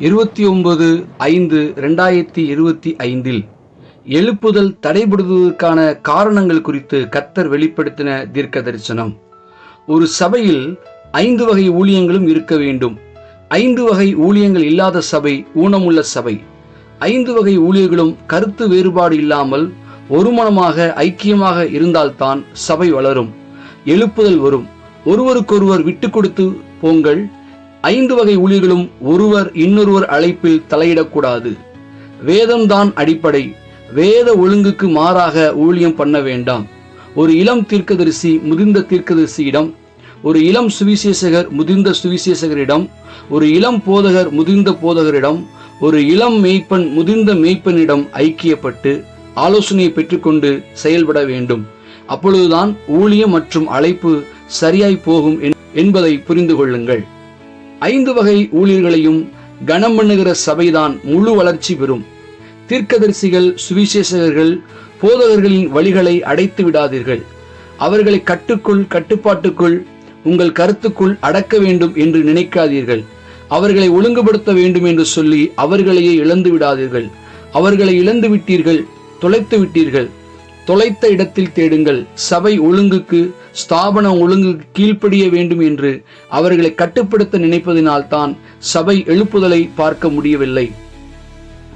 இருபத்தி ஒன்பது ஐந்து ரெண்டாயிரத்தி இருபத்தி ஐந்தில் எழுப்புதல் தடைபடுவதற்கான காரணங்கள் குறித்து கத்தர் வெளிப்படுத்தின தீர்க்க தரிசனம் ஒரு சபையில் ஐந்து வகை ஊழியங்களும் இருக்க வேண்டும். ஐந்து வகை ஊழியங்கள் இல்லாத சபை ஊனமுள்ள சபை. ஐந்து வகை ஊழியர்களும் கருத்து வேறுபாடு இல்லாமல் ஒருமனமாக ஐக்கியமாக இருந்தால்தான் சபை வளரும். எழுப்புதல் வரும். ஒருவருக்கொருவர் விட்டு கொடுத்து போங்கள். ஐந்து வகை ஊழியர்களும் ஒருவர் இன்னொருவர் அழைப்பில் தலையிடக்கூடாது. வேதம்தான் அடிப்படை. வேத ஒழுங்குக்கு மாறாக ஊழியம் பண்ண வேண்டாம். ஒரு இளம் தீர்க்கதரிசி முதிர்ந்த தீர்க்கதரிசியிடம் ஒரு இளம் சுவிசேஷகர் முதிர்ந்த சுவிசேஷகரிடம் ஒரு இளம் போதகர் முதிர்ந்த போதகரிடம் ஒரு இளம் மெய்ப்பன் முதிர்ந்த மெய்ப்பனிடம் ஐக்கியப்பட்டு ஆலோசனையை பெற்றுக்கொண்டு செயல்பட வேண்டும். அப்பொழுதுதான் ஊழியம் மற்றும் அழைப்பு சரியாய் போகும் என்- என்பதை புரிந்து கொள்ளுங்கள். ஐந்து வகை ஊழியர்களையும் கனம் பண்ணுகிற சபைதான் முழு வளர்ச்சி பெறும். தீர்க்கதரிசிகள் சுவிசேஷகர்கள் போதகர்களின் வழிகளை அடைத்து விடாதீர்கள். அவர்களை கட்டுக்குள் கட்டுப்பாட்டுக்குள் உங்கள் கருத்துக்குள் அடக்க வேண்டும் என்று நினைக்காதீர்கள். அவர்களை ஒழுங்குபடுத்த வேண்டும் என்று சொல்லி அவர்களையே இழந்து விடாதீர்கள். அவர்களை இழந்து விட்டீர்கள் தொலைத்து விட்டீர்கள். தொலைத்த இடத்தில் தேடுங்கள். சபை ஒழுங்குக்கு ஸ்தாபன ஒழுங்குக்கு கீழ்ப்படிய வேண்டும் என்று அவர்களை கட்டுப்படுத்த நினைப்பதினால்தான் சபை எழுப்புதலை பார்க்க முடியவில்லை.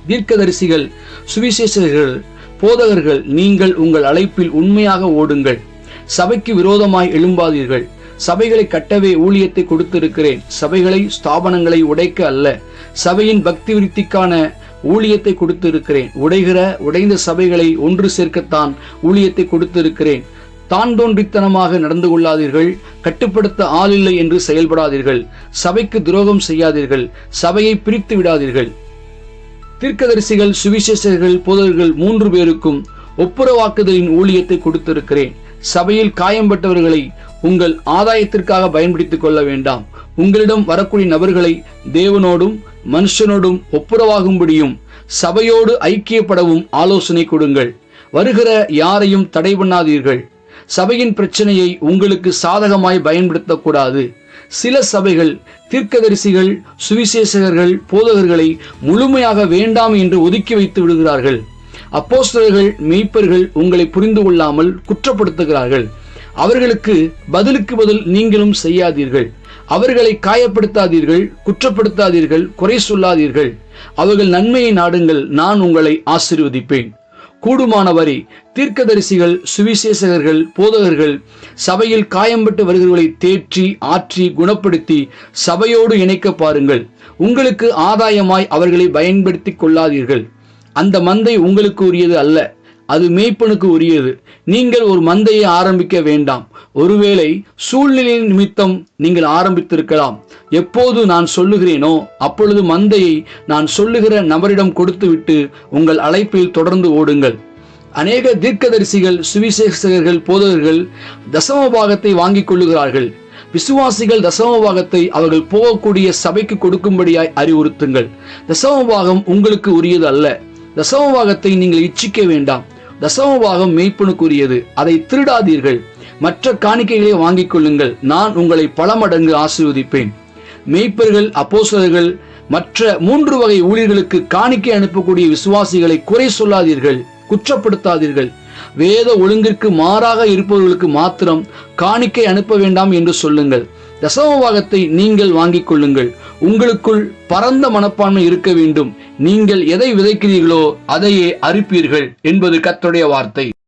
தீர்க்கதரிசிகள் சுவிசேஷகர்கள் போதகர்கள் நீங்கள் உங்கள் அழைப்பில் உண்மையாக ஓடுங்கள். சபைக்கு விரோதமாய் எழும்பாதீர்கள். சபைகளை கட்டவே ஊழியத்தை கொடுத்திருக்கிறேன். சபைகளை ஸ்தாபனங்களை உடைக்க அல்ல. சபையின் பக்தி விருத்திக்கான ஊழியத்தை கொடுத்திருக்கிறேன். உடைகிற உடைந்த சபைகளை ஒன்று சேர்க்கத்தான் ஊழியத்தை கொடுத்திருக்கிறேன். தான் தோன்றித்தனமாக நடந்து கொள்ளாதீர்கள். கட்டுப்படுத்த ஆளில்லை என்று செயல்படாதீர்கள். சபைக்கு துரோகம் செய்யாதீர்கள். சபையை பிரித்து விடாதீர்கள். தீர்க்கதரிசிகள் சுவிசேஷர்கள் போதர்கள் மூன்று பேருக்கும் ஒப்புரவாக்குதலின் ஊழியத்தை கொடுத்திருக்கிறேன். சபையில் காயம்பட்டவர்களை உங்கள் ஆதாயத்திற்காக பயன்படுத்திக் கொள்ள வேண்டாம். உங்களிடம் வரக்கூடிய நபர்களை தேவனோடும் மனுஷனோடும் ஒப்புரவாகும்படியும் சபையோடு ஐக்கியப்படவும் ஆலோசனை கொடுங்கள். வருகிற யாரையும் தடை பண்ணாதீர்கள். சபையின் பிரச்சனையை உங்களுக்கு சாதகமாய் பயன்படுத்தக்கூடாது. சில சபைகள் தீர்க்கதரிசிகள் சுவிசேஷகர்கள் போதகர்களை முழுமையாக வேண்டாம் என்று ஒதுக்கி வைத்து விடுகிறார்கள். அப்போஸ்தலர்கள் மெய்ப்பர்கள் உங்களை புரிந்து கொள்ளாமல் குற்றப்படுத்துகிறார்கள். அவர்களுக்கு பதிலுக்கு பதில் நீங்களும் செய்யாதீர்கள். அவர்களை காயப்படுத்தாதீர்கள் குற்றப்படுத்தாதீர்கள் குறை சொல்லாதீர்கள் அவர்கள் நன்மையை நாடுங்கள் நான் உங்களை ஆசீர்வதிப்பேன். கூடுமானவரை தீர்க்கதரிசிகள் சுவிசேஷகர்கள் போதகர்கள் சபையில் காயம்பட்டு வருகிறவர்களை தேற்றி ஆற்றி குணப்படுத்தி சபையோடு இணைக்க பாருங்கள். உங்களுக்கு ஆதாயமாய் அவர்களை பயன்படுத்தி கொள்ளாதீர்கள். அந்த மந்தை உங்களுக்கு உரியது அல்ல. அது மேய்ப்பனுக்கு உரியது. நீங்கள் ஒரு மந்தையை ஆரம்பிக்க வேண்டாம். ஒருவேளை சூழ்நிலை நிமித்தம் நீங்கள் ஆரம்பித்திருக்கலாம். எப்போது நான் சொல்லுகிறேனோ அப்பொழுது மந்தையை நான் சொல்லுகிற நபரிடம் கொடுத்துவிட்டு உங்கள் அழைப்பில் தொடர்ந்து ஓடுங்கள். அநேக தீர்க்கதரிசிகள் சுவிசேஷகர்கள் போதகர்கள் தசம பாகத்தை வாங்கிக் கொள்ளுகிறார்கள். விசுவாசிகள் தசமபாகத்தை அவர்கள் போகக்கூடிய சபைக்கு கொடுக்கும்படியாய் அறிவுறுத்துங்கள். தசமபாகம் உங்களுக்கு உரியது அல்ல. தசமபாகத்தை நீங்கள் இச்சிக்க வேண்டாம். தசம பாகம் மெய்ப்பனுக்குரியது அதை திருடாதீர்கள். மற்ற காணிக்கைகளை வாங்கிக் கொள்ளுங்கள். நான் உங்களை பல மடங்கு ஆசீர்வதிப்பேன். மெய்ப்பர்கள் அப்போசர்கள் மற்ற மூன்று வகை ஊழியர்களுக்கு காணிக்கை அனுப்பக்கூடிய விசுவாசிகளை குறை சொல்லாதீர்கள். குற்றப்படுத்தாதீர்கள். வேத ஒழுங்கிற்கு மாறாக இருப்பவர்களுக்கு மாத்திரம் காணிக்கை அனுப்ப வேண்டாம் என்று சொல்லுங்கள். தசமபாகத்தை நீங்கள் வாங்கிக் கொள்ளுங்கள். உங்களுக்குள் பரந்த மனப்பான்மை இருக்க வேண்டும். நீங்கள் எதை விதைக்கிறீர்களோ அதையே அறுப்பீர்கள் என்பது கத்தருடைய வார்த்தை.